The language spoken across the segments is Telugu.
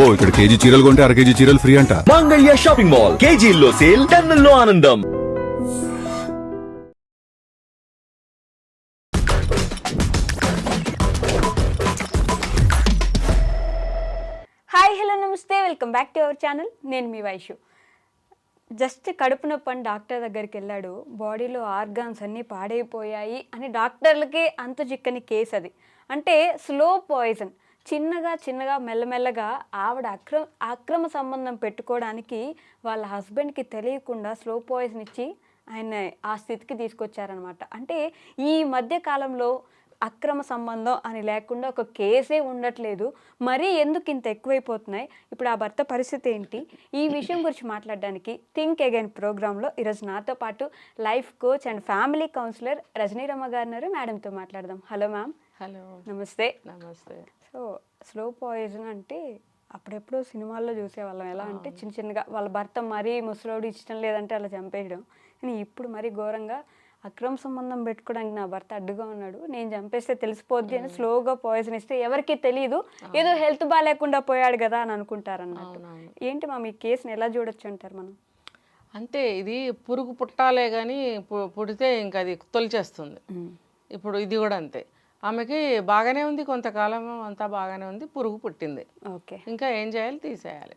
అబ్బో ఇక్కడ కేజీ చీరలు కొంటే అర కేజీ చీరలు ఫ్రీ అంట. మంగళ్య షాపింగ్ మాల్ కేజీల్లో సేల్ టన్నుల్లో ఆనందం. Hi hello namaste. Welcome back to our channel నేను మీ వైషు. జస్ట్ కడుపు నొప్పి అని డాక్టర్ దగ్గరికి వెళ్ళాడు. బాడీలో ఆర్గాన్స్ అన్నీ పాడైపోయాయి అని డాక్టర్లకే అంత చిక్కని కేసు అది. అంటే స్లో పాయిజన్ చిన్నగా చిన్నగా మెల్లమెల్లగా ఆవిడ అక్రమ అక్రమ సంబంధం పెట్టుకోవడానికి వాళ్ళ హస్బెండ్కి తెలియకుండా స్లో పాయిజన్ ఇచ్చి ఆయన ఆ స్థితికి తీసుకొచ్చారనమాట అంటే ఈ మధ్య కాలంలో అక్రమ సంబంధం అని లేకుండా ఒక కేసే ఉండట్లేదు. మరీ ఎందుకు ఇంత ఎక్కువైపోతున్నాయి? ఇప్పుడు ఆ భర్త పరిస్థితి ఏంటి? ఈ విషయం గురించి మాట్లాడడానికి థింక్ అగైన్ ప్రోగ్రాంలో ఈరోజు నాతో పాటు life coach and family counsellor Rajaniramma గారు మేడంతో మాట్లాడదాం. Hello ma'am. Hello. Namaste. Namaste. So slow poison అంటే అప్పుడెప్పుడో సినిమాల్లో చూసేవాళ్ళం. ఎలా అంటే చిన్న చిన్నగా వాళ్ళ భర్త మరీ ముసలోడు ఇష్టం లేదంటే అలా చంపేయడం. కానీ ఇప్పుడు మరీ ఘోరంగా అక్రమ సంబంధం పెట్టుకోవడానికి నా భర్త అడ్డుగా ఉన్నాడు. నేను చంపేస్తే తెలిసిపోద్ది అని స్లోగా పాయిజన్ ఇస్తే ఎవరికి తెలియదు ఏదో హెల్త్ బాగాలేకుండా పోయాడు కదా అని అనుకుంటారన్నట్టు. అవునవును. ఏంటి మా మీ కేసుని ఎలా చూడొచ్చు అంటారు మనం? అంటే ఇది పురుగు పుట్టాలే కానీ పుడితే ఇంకా అది తొలిచేస్తుంది ఇప్పుడు ఇది కూడా అంతే. ఆమెకి బాగానే ఉంది కొంతకాలం అంతా బాగానే ఉంది పురుగు పుట్టింది. ఓకే. ఇంకా ఏం చేయాలి? తీసేయాలి.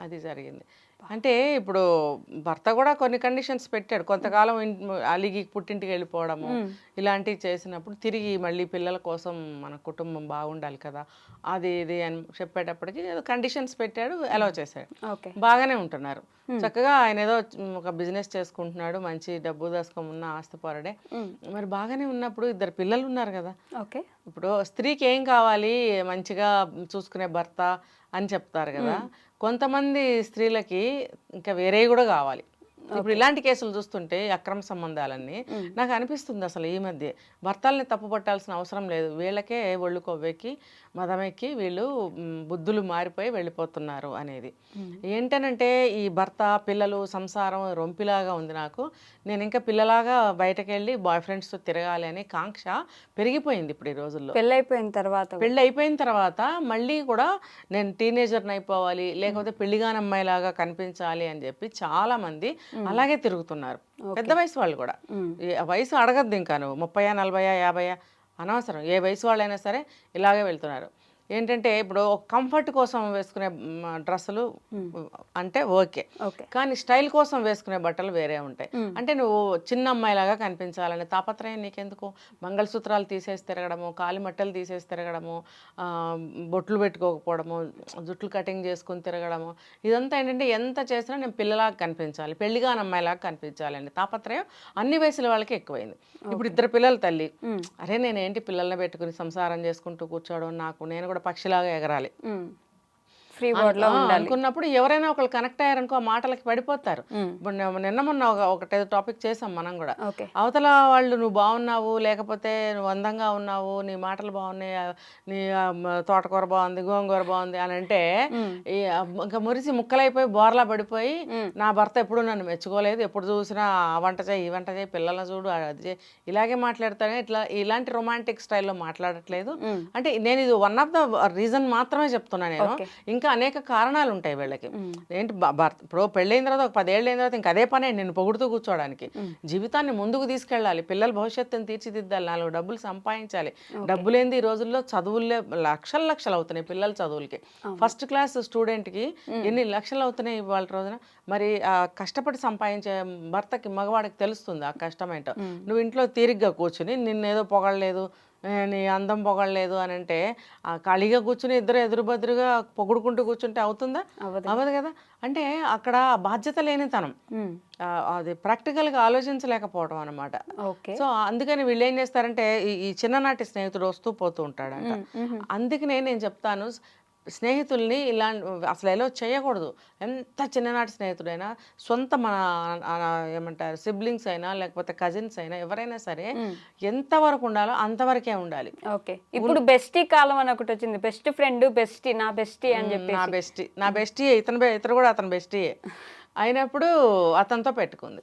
అది జరిగింది. అంటే ఇప్పుడు భర్త కూడా కొన్ని కండిషన్స్ పెట్టాడు. కొంతకాలం అలిగి పుట్టింటికి వెళ్ళిపోవడము ఇలాంటివి చేసినప్పుడు తిరిగి మళ్ళీ పిల్లల కోసం మన కుటుంబం బాగుండాలి కదా. అది ఇది అని చెప్పేటప్పటికి ఏదో కండిషన్స్ పెట్టాడు అలౌ చేశాడు. బాగానే ఉంటున్నారు. చక్కగా ఆయన ఏదో ఒక బిజినెస్ చేసుకుంటున్నాడు మంచి డబ్బు దాసుకొని ఉన్న ఆస్తిపరుడే. మరి బాగానే ఉన్నప్పుడు ఇద్దరు పిల్లలు ఉన్నారు కదా. ఓకే. ఇప్పుడు స్త్రీకి ఏం కావాలి? మంచిగా చూసుకునే భర్త అని చెప్తారు కదా. కొంతమంది స్త్రీలకి ఇంకా వేరే కూడా కావాలి. ఇప్పుడు ఇలాంటి కేసులు చూస్తుంటే అక్రమ సంబంధాలన్నీ నాకు అనిపిస్తుంది అసలు ఈ మధ్య. భర్తల్ని తప్పు పట్టాల్సిన అవసరం లేదు. వీళ్ళకే ఒళ్ళు కొవ్వెక్కి మదమెక్కి వీళ్ళు బుద్ధులు మారిపోయి వెళ్ళిపోతున్నారు అనేది. ఏంటనంటే ఈ భర్త పిల్లలు సంసారం రొంపిలాగా ఉంది నాకు. నేను ఇంకా పిల్లలాగా బయటకు వెళ్ళి బాయ్ ఫ్రెండ్స్తో తిరగాలి అనే కాంక్ష పెరిగిపోయింది ఇప్పుడు ఈ రోజుల్లో. పెళ్ళైపోయిన తర్వాత కూడా. పెళ్ళి అయిపోయిన తర్వాత మళ్ళీ కూడా నేను టీనేజర్ని అయిపోవాలి లేకపోతే పెళ్ళిగాని అమ్మాయిలాగా కనిపించాలి అని చెప్పి చాలా మంది అలాగే తిరుగుతున్నారు. పెద్ద వయసు వాళ్ళు కూడా. వయసు అడగద్దు ఇంకా నువ్వు. ముప్పయా నలభయా యాభయా అనవసరం. ఏ వయసు వాళ్ళైనా సరే ఇలాగే వెళ్తున్నారు. ఏంటంటే ఇప్పుడు కంఫర్ట్ కోసం వేసుకునే డ్రెస్సులు అంటే ఓకే. కానీ స్టైల్ కోసం వేసుకునే బట్టలు వేరే ఉంటాయి. అంటే నువ్వు చిన్న అమ్మాయిలాగా కనిపించాలనే తాపత్రయం నీకెందుకు? మంగళసూత్రాలు తీసేసి తిరగడము కాలి మట్టలు తీసేసి తిరగడము బొట్లు పెట్టుకోకపోవడము జుట్లు కటింగ్ చేసుకుని తిరగడము. ఇదంతా ఏంటంటే ఎంత చేసినా నేను పిల్లలాగా కనిపించాలి పెళ్ళిగాని అమ్మాయిలాగా కనిపించాలి అనే తాపత్రయం అన్ని వయసుల వాళ్ళకి ఎక్కువైంది. ఇప్పుడు ఇద్దరు పిల్లల తల్లి. అరే నేను ఏంటి పిల్లల్ని పెట్టుకుని సంసారం చేసుకుంటూ కూర్చోవడం? నాకు నేను కూడా పక్షిలాగా ఎగరాలి. ఫ్రీ బోర్డ్లో అనుకున్నప్పుడు ఎవరైనా ఒకళ్ళు కనెక్ట్ అయ్యారనుకో ఆ మాటలకి పడిపోతారు. ఇప్పుడు నిన్న- మొన్న ఒక ఒకటేదో టాపిక్ చేసాం మనం కూడా. అవతల వాళ్ళు నువ్వు బాగున్నావు లేకపోతే నువ్వు అందంగా ఉన్నావు నీ మాటలు బాగున్నాయి నీ తోటకూర బాగుంది గోంగూర బాగుంది అని అంటే ఇంకా మురిసి ముక్కలైపోయి బోర్లా పడిపోయి నా భర్త ఎప్పుడు నన్ను మెచ్చుకోలేదు ఎప్పుడు చూసినా ఆ వంట చేయి ఈ వంట చేయి పిల్లల్ని చూడు అది చేయి. ఇలాగే మాట్లాడతానే ఇట్లా ఇలాంటి రొమాంటిక్ స్టైల్లో మాట్లాడట్లేదు. అంటే నేను ఇది వన్ ఆఫ్ ద రీజన్ మాత్రమే చెప్తున్నా నేను. ఇంకా అనేక కారణాలు ఉంటాయి వీళ్ళకి ఏంటి భర్త ఇప్పుడు పెళ్ళైన తర్వాత ఒక పదేళ్ళు అయిన తర్వాత ఇంకా అదే పనే నేను పొగుడుతూ కూర్చోవడానికి. జీవితాన్ని ముందుకు తీసుకెళ్ళాలి. పిల్లల భవిష్యత్తుని తీర్చిదిద్దాలి. నాలుగు డబ్బులు సంపాదించాలి. డబ్బులేంది ఈ రోజుల్లో? చదువులే లక్షల లక్షలు అవుతున్నాయి పిల్లల చదువులకి. ఫస్ట్ క్లాస్ స్టూడెంట్కి ఎన్ని లక్షలు అవుతున్నాయి ఇవాళ రోజున? మరి ఆ కష్టపడి సంపాదించే భర్తకి మగవాడికి తెలుస్తుంది ఆ కష్టం ఏంటో? నువ్వు ఇంట్లో తీరిగ్గా కూర్చుని నిన్నేదో పొగడలేదు నీ అందం పొగడలేదు అని అంటే ఆ ఖాళీగా కూర్చుని ఇద్దరు ఎదురు బదురుగా పొగుడుకుంటూ కూర్చుంటే అవుతుందా? అవ్వదు. కదా. అంటే అక్కడ బాధ్యత లేనితనం. అది ప్రాక్టికల్గా ఆలోచించలేకపోవడం అనమాట ఓకే. సో అందుకని వీళ్ళు ఏం చేస్తారంటే ఈ- ఈ చిన్ననాటి స్నేహితుడు వస్తూ పోతూ ఉంటాడంట. అందుకనే నేను చెప్తాను స్నేహితుల్ని ఇలా అసలు ఎలా చేయకూడదు. ఎంత చిన్ననాటి స్నేహితుడైనా సొంత మన ఏమంటారు సిబ్లింగ్స్ అయినా లేకపోతే కజిన్స్ అయినా ఎవరైనా సరే ఎంతవరకు ఉండాలో అంతవరకే ఉండాలి. ఓకే. ఇప్పుడు బెస్టీ కాలం అని ఒకటి వచ్చింది. బెస్ట్ ఫ్రెండ్ బెస్టీ నా బెస్టీ అని చెప్పి నా బెస్టీ నా బెస్టీ ఇతను ఇతను కూడా అతను బెస్టీ అయినప్పుడు అతనితో పెట్టుకుంది.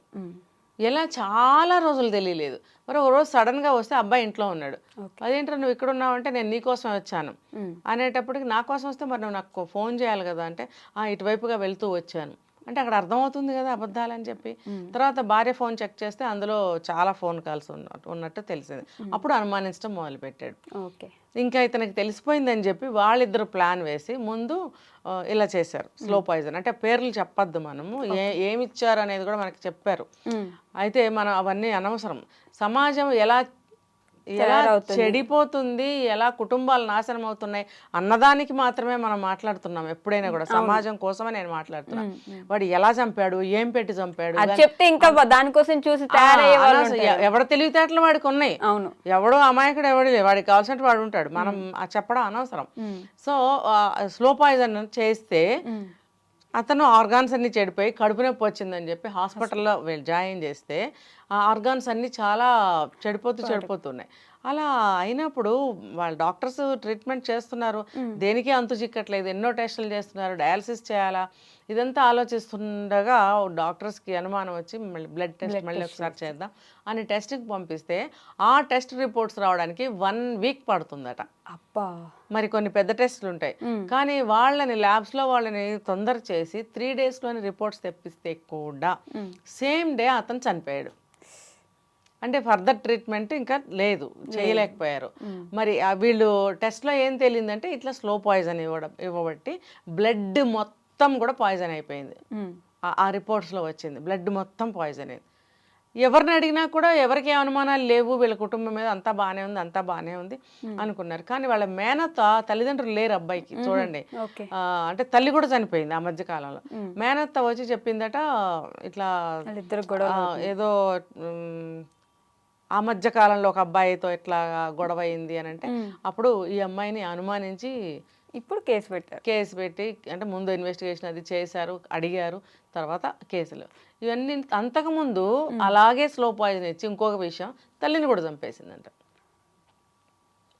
ఎలా చాలా రోజులు తెలియలేదు. మరి ఒక రోజు సడన్గా వస్తే అబ్బాయి ఇంట్లో ఉన్నాడు. అదేంటో నువ్వు ఇక్కడ ఉన్నావు అంటే నేను నీకోసం వచ్చాను. అనేటప్పటికి నా కోసం వస్తే మరి నువ్వు నాకు ఫోన్ చేయాలి కదా అంటే "ఆ, ఇటువైపుగా వెళ్తూ వచ్చాను. అంటే అక్కడ అర్థమవుతుంది కదా అబద్ధాలని చెప్పి. తర్వాత భార్య ఫోన్ చెక్ చేస్తే అందులో చాలా ఫోన్ కాల్స్ ఉన్నట్టు ఉన్నట్టు తెలిసింది. అప్పుడు అనుమానించడం మొదలుపెట్టాడు. ఓకే. ఇంకా ఇతనికి తెలిసిపోయిందని చెప్పి వాళ్ళిద్దరు ప్లాన్ వేసి ముందు ఇలా చేశారు. Slow poison. అంటే పేర్లు చెప్పొద్దు మనము. ఏ ఏమి ఇచ్చారు అనేది కూడా మనకి చెప్పారు. అయితే మనం అవన్నీ అనవసరం. సమాజం ఎలా ఎలా చెడిపోతుంది ఎలా కుటుంబాలు నాశనం అవుతున్నాయి అన్నదానికి మాత్రమే మనం మాట్లాడుతున్నాం ఎప్పుడైనా కూడా. సమాజం కోసమే నేను మాట్లాడుతున్నాను వాడు ఎలా చంపాడు ఏం పెట్టి చంపాడు చెప్తే ఇంకా దానికోసం చూసి ఎవడ తెలివితేటలు వాడికి ఉన్నాయి. అవును. ఎవడో అమాయకుడు ఎవడు. వాడికి కావాల్సినట్టు వాడు ఉంటాడు. మనం ఆ చెప్పడం అనవసరం. సో స్లో పాయిజన్ చేస్తే అతను ఆర్గాన్స్ అన్ని చెడిపోయి కడుపు నొప్పి వచ్చిందని చెప్పి హాస్పిటల్లో జాయిన్ చేస్తే ఆర్గాన్స్ అన్ని చాలా చెడిపోతూ చెడిపోతున్నాయి. అలా అయినప్పుడు వాళ్ళ డాక్టర్స్ ట్రీట్మెంట్ చేస్తున్నారు. దేనికి అంతు చిక్కట్లేదు. ఎన్నో టెస్టులు చేస్తున్నారు. డయాలసిస్ చేయాలా? ఇదంతా ఆలోచిస్తుండగా డాక్టర్స్కి అనుమానం వచ్చి మళ్ళీ బ్లడ్ టెస్ట్ మళ్ళీ ఒకసారి చేద్దాం అని టెస్ట్కి పంపిస్తే ఆ టెస్ట్ రిపోర్ట్స్ రావడానికి వన్ వీక్ పడుతుందట. అబ్బా! మరి కొన్ని పెద్ద టెస్టులు ఉంటాయి. కానీ వాళ్ళని ల్యాబ్స్లో వాళ్ళని తొందర చేసి త్రీ డేస్లోని రిపోర్ట్స్ తెప్పిస్తే కూడా సేమ్ డే అతను చనిపోయాడు. అంటే ఫర్దర్ ట్రీట్మెంట్ ఇంకా లేదు చేయలేకపోయారు. మరి వీళ్ళు టెస్ట్లో ఏం తేలిందంటే ఇట్లా స్లో పాయిజన్ ఇవ్వడం ఇవ్వబట్టి బ్లడ్ మొత్తం కూడా పాయిజన్ అయిపోయింది. ఆ- రిపోర్ట్స్లో వచ్చింది. బ్లడ్ మొత్తం పాయిజన్ అయింది. ఎవరిని అడిగినా కూడా ఎవరికి ఏ అనుమానాలు లేవు వీళ్ళ కుటుంబం మీద అంతా బాగానే ఉంది అంతా బాగానే ఉంది అనుకున్నారు. కానీ వాళ్ళ మేనత తల్లిదండ్రులు లేరు అబ్బాయికి చూడండి. అంటే తల్లి కూడా చనిపోయింది ఆ మధ్య కాలంలో. మేనత్త వచ్చి చెప్పిందట ఇట్లా ఏదో ఆ మధ్య కాలంలో ఒక అబ్బాయితో ఇట్లా గొడవ అయింది అని అంటే అప్పుడు ఈ అమ్మాయిని అనుమానించి ఇప్పుడు కేసు పెట్టారు. కేసు పెట్టి అంటే ముందు ఇన్వెస్టిగేషన్ అది చేశారు అడిగారు తర్వాత కేసులు. ఇవన్నీ అంతకుముందు అలాగే స్లో పాయిజన్ ఇచ్చి ఇంకొక విషయం తల్లిని కూడా చంపేసిందంట.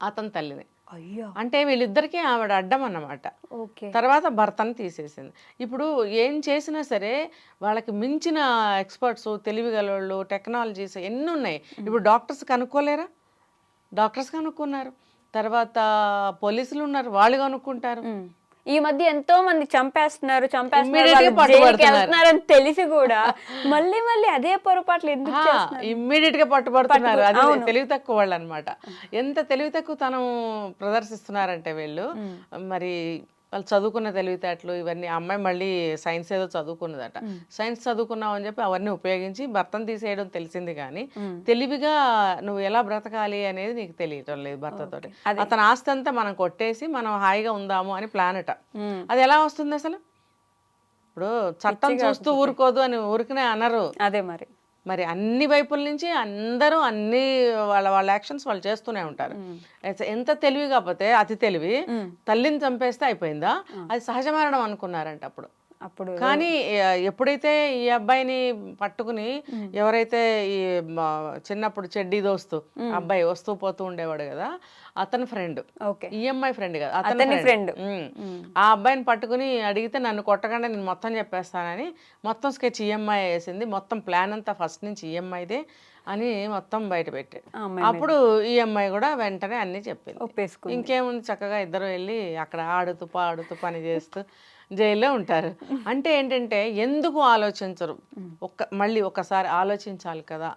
అతని తల్లిని. అయ్యో. అంటే వీళ్ళిద్దరికీ ఆవిడ అడ్డం అన్నమాట. ఓకే. తర్వాత భర్తను తీసేసింది. ఇప్పుడు ఏం చేసినా సరే వాళ్ళకి మించిన ఎక్స్పర్ట్స్ తెలివిగలవాళ్ళు టెక్నాలజీస్ ఎన్ని ఉన్నాయి? ఇప్పుడు డాక్టర్స్ కనుక్కోలేరా? డాక్టర్స్ కనుక్కున్నారు. తర్వాత పోలీసులు ఉన్నారు. వాళ్ళు కనుక్కుంటారు. ఈ మధ్య ఎంతో మంది చంపేస్తున్నారు చంపేస్తున్నారు వెళ్తున్నారని తెలిసి కూడా మళ్ళీ మళ్ళీ అదే పొరపాట్లు ఎందుకు ఇమ్మీడియట్గా పట్టుబడుతున్నారు. పట్టుబ- అది. తెలివి తక్కువ వాళ్ళు అనమాట ఎంత తెలివి తక్కువ తనం ప్రదర్శిస్తున్నారంటే వీళ్ళు. మరి వాళ్ళు చదువుకున్న తెలివితేటలు ఇవన్నీ అమ్మాయి మళ్ళీ సైన్స్ ఏదో చదువుకున్నదట. సైన్స్ చదువుకున్నావు అని చెప్పి అవన్నీ ఉపయోగించి భర్తను తీసేయడం తెలిసింది కానీ తెలివిగా నువ్వు ఎలా బ్రతకాలి అనేది నీకు తెలియటం లేదు భర్తతోటి. అతని ఆస్తి అంతా మనం కొట్టేసి మనం హాయిగా ఉందాము అని ప్లాన్ అట. ఉమ్. అది ఎలా వస్తుంది అసలు? ఇప్పుడు చట్టం చూస్తూ ఊరుకోదు అని ఊరికనే అనరు. అదే మరి. మరి అన్ని వైపుల నుంచి అందరూ అన్ని వాళ్ళ వాళ్ళ యాక్షన్స్ వాళ్ళు చేస్తూనే ఉంటారు. ఎంత తెలివి కాకపోతే అతి తెలివి తల్లిని చంపేస్తే అయిపోయిందా? అది సహజ మరణం అనుకున్నారంట అప్పుడు. అప్పుడు కానీ ఎప్పుడైతే ఈ అబ్బాయిని పట్టుకుని ఎవరైతే ఈ చిన్నప్పుడు చెడ్డీ దోస్తు అబ్బాయి వస్తూ పోతూ ఉండేవాడు కదా అతని ఫ్రెండ్. ఈఎంఐ ఫ్రెండ్ కదా అతని. ఫ్రెండ్. ఆ అబ్బాయిని పట్టుకుని అడిగితే నన్ను కొట్టకుండా నేను మొత్తం చెప్పేస్తానని మొత్తం స్కెచ్ ఈఎంఐ వేసింది. మొత్తం ప్లాన్ అంతా ఫస్ట్ నుంచి ఈఎంఐదే అని మొత్తం బయట పెట్టాడు అమ్మాయి అప్పుడు ఈఎంఐ కూడా వెంటనే అన్ని చెప్పింది. ఇంకేముంది చక్కగా ఇద్దరు వెళ్ళి అక్కడ ఆడుతూ పాడుతూ పని చేస్తూ జైల్లో ఉంటారు. అంటే ఏంటంటే ఎందుకు ఆలోచించరు? ఒక్క మళ్ళీ ఒకసారి ఆలోచించాలి కదా.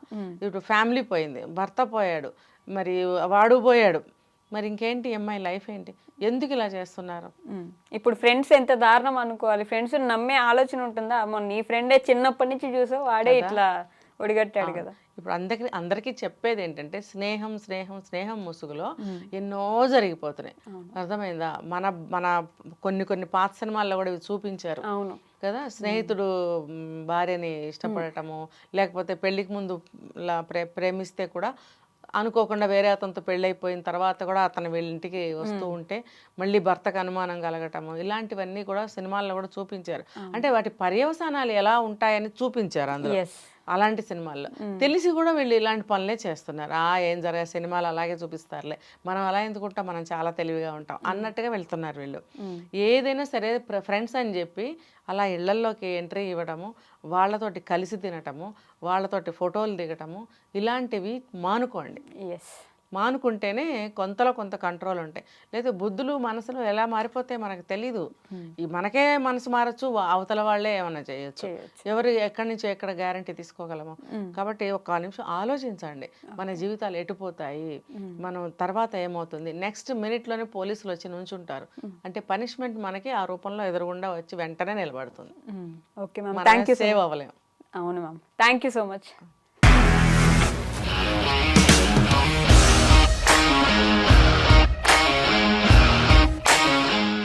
ఇప్పుడు ఫ్యామిలీ పోయింది భర్త పోయాడు మరి వాడు పోయాడు. మరి ఇంకేంటి అమ్మాయి లైఫ్ ఏంటి? ఎందుకు ఇలా చేస్తున్నారు. ఇప్పుడు ఫ్రెండ్స్ ఎంత దారుణం అనుకోవాలి. ఫ్రెండ్స్ నమ్మే ఆలోచన ఉంటుందా? మొన్న నీ ఫ్రెండే చిన్నప్పటి నుంచి చూసావు వాడే ఇట్లా ఒడిగట్టాడు కదా. ఇప్పుడు అందరికి అందరికీ చెప్పేది ఏంటంటే స్నేహం స్నేహం స్నేహం ముసుగులో ఎన్నో జరిగిపోతున్నాయి. అర్థమైందా? మన మన కొన్ని కొన్ని పాత సినిమాల్లో కూడా ఇవి చూపించారు. అవును. కదా? స్నేహితుడు భార్యని ఇష్టపడటము లేకపోతే పెళ్ళికి ముందు ప్రే ప్రేమిస్తే కూడా అనుకోకుండా వేరే అతనితో పెళ్ళైపోయిన తర్వాత కూడా అతను వీళ్ళ ఇంటికి వస్తూ ఉంటే మళ్ళీ భర్తకు అనుమానం కలగటము ఇలాంటివన్నీ కూడా సినిమాల్లో కూడా చూపించారు. అంటే వాటి పర్యవసానాలు ఎలా ఉంటాయని చూపించారు అందులో. అలాంటి సినిమాల్లో. తెలిసి కూడా వీళ్ళు ఇలాంటి పనులే చేస్తున్నారు. ఆ ఏం జరగా సినిమాలు అలాగే చూపిస్తారులే. మనం అలా ఎందుకుంటాం మనం చాలా తెలివిగా ఉంటాం అన్నట్టుగా వెళ్తున్నారు వీళ్ళు. ఏదైనా సరే ఫ్రెండ్స్ అని చెప్పి అలా ఇళ్ళల్లోకి ఎంట్రీ ఇవ్వడము వాళ్ళతోటి కలిసి తినటము వాళ్ళతోటి ఫోటోలు దిగటము ఇలాంటివి మానుకోండి. ఎస్ మానుకుంటేనే కొంతలో కొంత కంట్రోల్ ఉంటాయి. లేదా బుద్ధులు మనసులు ఎలా మారిపోతే మనకు తెలీదు. ఈ మనకే మనసు మారచ్చు అవతల వాళ్ళే ఏమైనా చేయొచ్చు. ఎవరు ఎక్కడి నుంచి ఎక్కడ గ్యారంటీ తీసుకోగలము. కాబట్టి ఒక నిమిషం ఆలోచించండి. మన జీవితాలు ఎటుపోతాయి మనం తర్వాత ఏమవుతుంది? నెక్స్ట్ మినిట్లోనే పోలీసులు వచ్చి నుంచుంటారు. అంటే పనిష్మెంట్ మనకి ఆ రూపంలో ఎదురుగుండా వచ్చి వెంటనే నిలబడుతుంది. Okay ma'am. మనం థ్యాంక్ యూ సేవ్ అవ్వలేము అవును ma'am. Thank you so much